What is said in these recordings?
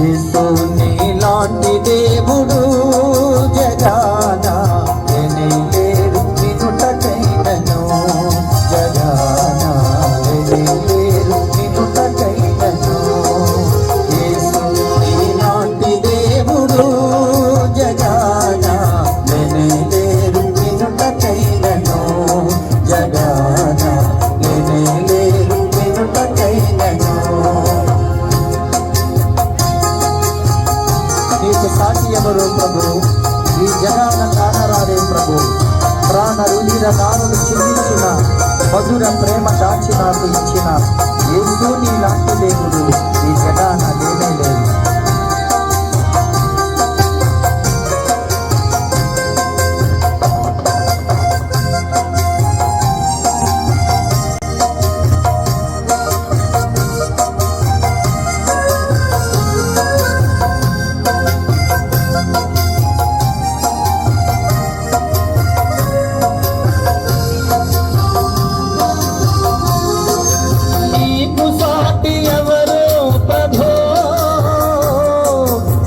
Miss Sonia. సాటి ఎవరు ప్రభు? ఈ జనాన కానరారే ప్రభు. ప్రాణ రుధిర నారులు చిందించిన మధుర ప్రేమ దాచి నాకు ఇచ్చిన. యేసు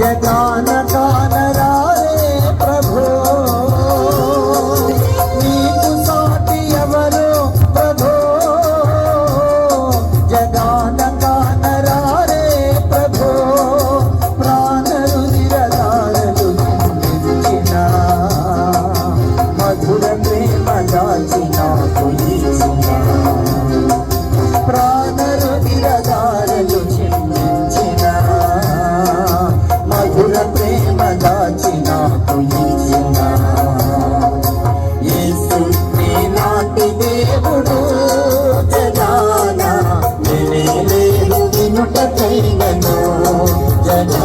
జగాన కానరారే ప్రభు నీకు సాటి ఎవరు ప్రభు జగాన కానరారే ప్రభు ప్రాణ రుదిరదారలు మధుర ప్రేమ దాచిన వినుటకైనను జగాన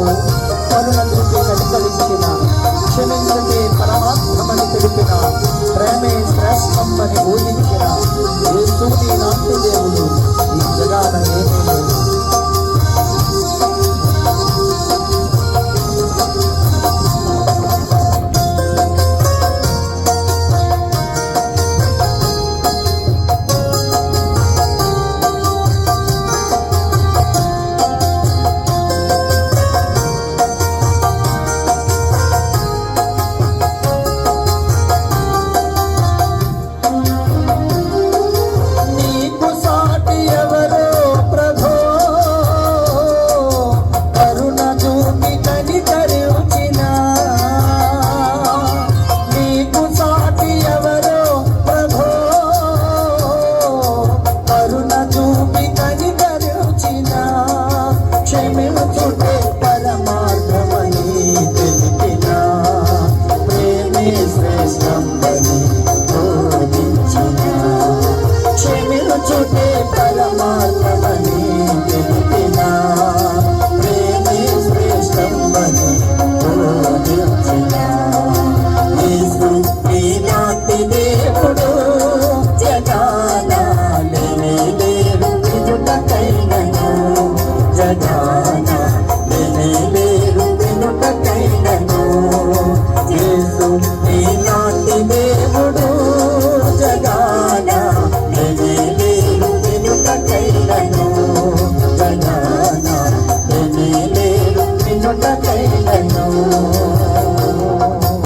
ko kung ano nandun kayo nagsalisi na. Siya nang sabi, paramat naman ito na. Preme, stress, ang manibulig kina.